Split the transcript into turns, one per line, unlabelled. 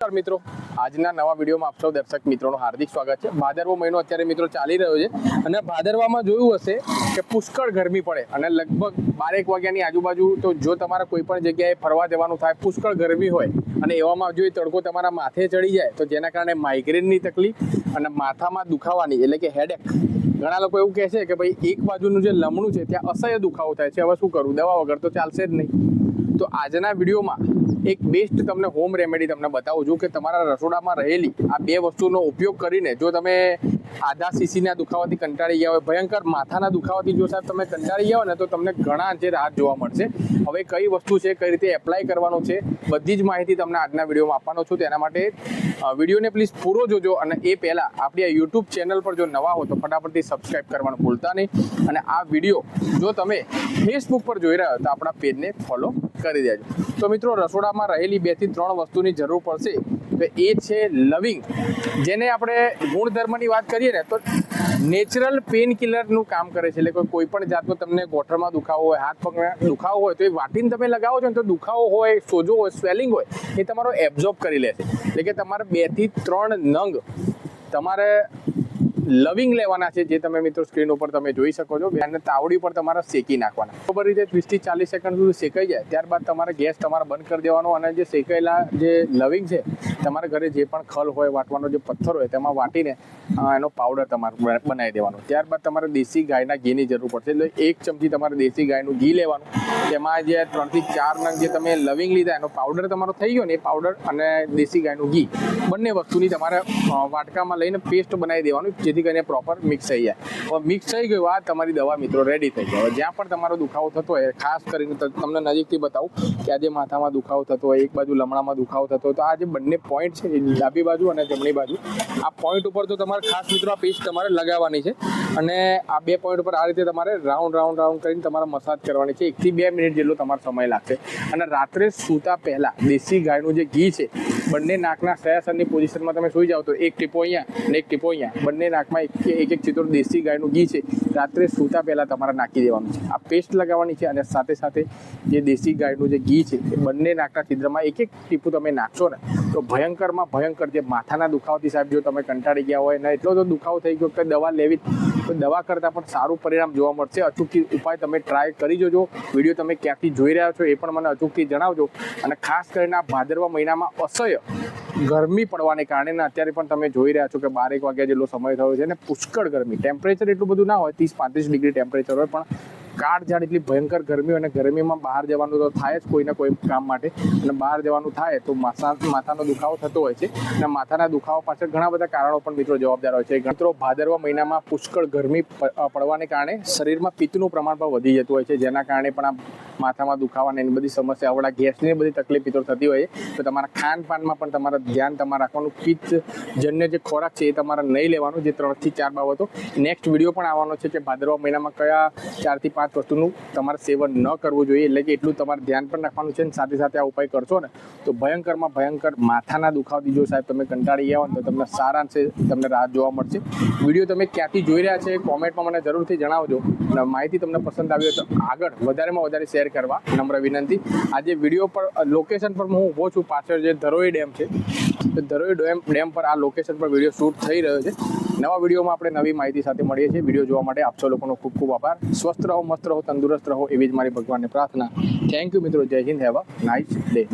નમસ્કાર મિત્રો. આજના નવા વિડીયોમાં આપ સૌ દર્શક મિત્રોનું હાર્દિક સ્વાગત છે. ભાદરવો મહિનો અત્યારે મિત્રો ચાલી રહ્યો છે અને ભાદરવામાં જોયું હશે કે પુષ્કળ ગરમી પડે અને લગભગ બારેક વાગ્યાની આજુબાજુ તો જો તમારે કોઈ પણ જગ્યાએ ફરવા જવાનું થાય, પુષ્કળ ગરમી હોય અને એવામાં જો એ તડકો તમારા માથે ચડી જાય, તો જેના કારણે માઇગ્રેનની તકલીફ અને માથામાં દુખાવાની, એટલે કે હેડેક ઘણા લોકો એવું કહે છે કે ભાઈ, એક બાજુનું જે લમણું છે, ત્યાં અસહ્ય દુખાવો થાય છે. હવે શું કરું? દવા વગર તો ચાલશે જ નહીં. તો આજના વિડીયોમાં એક બેસ્ટ તમને હોમ રેમેડી તમને બતાવું છું કે તમારા રસોડામાં રહેલી આ બે વસ્તુનો ઉપયોગ કરીને જો તમે આધા સીસીના દુખાવાથી કંટાળી ગયા હોય, ભયંકર માથાના દુખાવાથી જો સાહેબ તમે કંટાળી ગયા હોય ને તો તમને ઘણા જે રાહત જોવા મળશે. હવે કઈ વસ્તુ છે, કઈ રીતે એપ્લાય કરવાનું છે, બધી જ માહિતી તમને આજના વિડીયોમાં આપવાનો છું. તેના માટે વિડીયોને પ્લીઝ પૂરો જોજો અને એ પહેલાં આપણી આ યુટ્યુબ ચેનલ પર જો નવા હો તો ફટાફટથી સબસ્ક્રાઇબ કરવાનું ભૂલતા નહીં. અને આ વીડિયો જો તમે ફેસબુક પર જોઈ રહ્યા હો તો આપણા પેજને ફોલો કરી દેજો તો મિત્રો, રસોડામાં રહેલી બેથી ત્રણ વસ્તુની જરૂર પડશે. તો એ છે લવિંગ. જેને આપણે ગુણધર્મની વાત કરીએ ને, તો નેચરલ પેન કિલરનું કામ કરે છે. એટલે કોઈ- કોઈપણ જાતનો તમને ગોઠણમાં દુખાવો હોય, હાથ પગમાં દુખાવો હોય, તો એ વાટીને તમે લગાવો છો ને, તો દુખાવો હોય, સોજો હોય, સ્વેલિંગ હોય, એ તમારો એબ્ઝોર્બ કરી લે એટલે કે તમારે બેથી ત્રણ નંગ તમારે લવિંગ લેવાના છે, જે તમે મિત્રો સ્ક્રીન ઉપર તમે જોઈ શકો છો. અને તાવડી પર તમારે શેકી નાખવાના. બરાબર રીતે વીસથી ચાલીસ સેકન્ડ સુધી શેકાઈ જાય. ત્યારબાદ તમારે ગેસ તમારે બંધ કરી દેવાનો અને જે શેકાયેલા જે લવિંગ છે તમારા ઘરે જે પણ ખલ હોય, વાટવાનો જે પથ્થર હોય, તેમાં વાટીને એનો પાવડર તમારે બનાવી દેવાનો. ત્યારબાદ તમારે દેશી ગાયના ઘીની જરૂર પડશે. એટલે એક ચમચી તમારે દેશી ગાયનું ઘી લેવાનું. તેમાં જે ત્રણથી ચાર નંગ જે તમે લવિંગ લીધા, એનો પાવડર તમારો થઈ ગયો ને, એ પાવડર અને દેશી ગાયનું ઘી, બંને વસ્તુની તમારે વાટકામાં લઈને પેસ્ટ બનાવી દેવાનું, જેથી કરીને પ્રોપર મિક્સ થઈ જાય. મિક્સ થઈ ગયું આ તમારી દવા મિત્રો રેડી થઈ ગયો હવે જ્યાં પણ તમારો દુખાવો થતો હોય, ખાસ કરીને તમને નજીકથી બતાવું કે આજે માથામાં દુખાવો થતો હોય, એક બાજુ લમણામાં દુખાવો થતો હોય, તો આ જે બંને પોઈન્ટ છે ડાબી બાજુ અને જમણી બાજુ. આ પોઈન્ટ ઉપર તો તમારે ખાસ મિત્રો આ પેસ્ટ તમારે લગાવવાની છે. અને આ બે પોઈન્ટ ઉપર આ રીતે તમારે રાઉન્ડ રાઉન્ડ રાઉન્ડ કરીને તમારે મસાજ કરવાની છે. એકથી બે મિનિટ જેટલો તમારો સમય લાગશે. અને રાત્રે સૂતા પહેલાં દેશી ગાયનું જે ઘી છે, બંને નાકના સયાસનની પોઝિશનમાં તમે સુઈ જાઓ તો એક ટીપો અહીંયા અને એક ટીપો અહીંયા. બંને નાકમાં એક એક એક ચિત્ર દેશી ગાયનું ઘી છે. રાત્રે સૂતા પહેલાં તમારે નાખી દેવાનું છે. આ પેસ્ટ લગાવવાની છે અને સાથે સાથે જે દેશી ગાયનું જે ઘી છે, એ બંને નાકના છિદ્રમાં એક એક ટીપું તમે નાખશો ને, તો ભયંકરમાં ભયંકર જે માથાના દુખાવાથી સાહેબ, જો તમે કંટાળી ગયા હોય, ને એટલો તો દુખાવો થઈ ગયો કે દવા લેવી તો દવા કરતાં પણ સારું પરિણામ જોવા મળશે. અચૂકથી ઉપાય તમે ટ્રાય કરી જોજો. વીડિયો તમે ક્યાંથી જોઈ રહ્યા છો એ પણ મને અચૂકથી જણાવજો. અને ખાસ કરીને આ ભાદરવા મહિનામાં અસહ્ય ગરમી પડવાને કારણે અત્યારે પણ તમે જોઈ રહ્યા છો કે બારેક વાગ્યા જેટલો સમય થયો છે અને પુષ્કળ ગરમી. ટેમ્પરેચર એટલું બધું ના હોય, ત્રીસ પાંત્રીસ ડિગ્રી ટેમ્પરેચર હોય, પણ કાળઝાળ એટલી ભયંકર ગરમી અને ગરમીમાં બહાર જવાનું તો થાય જ કોઈને કોઈ કામ માટે. અને બહાર જવાનું થાય તો માથા, માથાનો દુખાવો થતો હોય છે. અને માથાના દુખાવા પાછળ ઘણા બધા કારણો પણ મિત્રો જવાબદાર હોય છે. મિત્રો ભાદરવા મહિનામાં પુષ્કળ ગરમી પડવાને કારણે શરીરમાં પિત્તનું પ્રમાણ પણ વધી જતું હોય છે. જેના કારણે પણ આ માથામાં દુખાવાને એની બધી સમસ્યા આવડા ગેસની બધી તકલીફ મિત્રો થતી હોય તો તમારા ખાનપાનમાં પણ તમારે ધ્યાન, તમારે રાખવાનું પિત્ત જન્ય જે ખોરાક છે એ તમારે નહીં લેવાનું, જે ત્રણથી ચાર બાબતો. નેક્સ્ટ વીડિયો પણ આવવાનો છે કે ભાદરવા મહિનામાં કયા ચારથી પાંચ વસ્તુનું તમારે સેવન ન કરવું જોઈએ, એટલે કે એટલું તમારે ધ્યાન પણ રાખવાનું છે અને સાથે સાથે આ ઉપાય કરશો ને, તો ભયંકરમાં ભયંકર માથાના દુખાવાથી જો સાહેબ. તમે કંટાળી ગયા હોય તો તમને સારા છે તમને રાહત જોવા મળશે. વીડિયો તમે ક્યાંથી જોઈ રહ્યા છે કોમેન્ટમાં મને જરૂરથી જણાવજો અને માહિતી તમને પસંદ આવી હોય તો આગળ વધારેમાં વધારે શેર કરવા નમ્ર વિનંતી. આજે વીડિયો પર લોકેશન પર હું ઊભો છું પાછળ જે ધરોઈ ડેમ છે તો ધરોઈ ડેમ ડેમ પર આ લોકેશન પર વીડિયો શૂટ થઈ રહ્યો છે. નવા વિડીયોમાં આપણે નવી માહિતી સાથે મળીએ છીએ. વીડિયો જોવા માટે આપસો લોકોનો ખૂબ ખૂબ આભાર. સ્વસ્થ રહો, મસ્ત રહો, તંદુરસ્ત રહો એવી જ મારી ભગવાનની પ્રાર્થના. થેન્ક યુ મિત્રો. Jai Hind. Have a nice day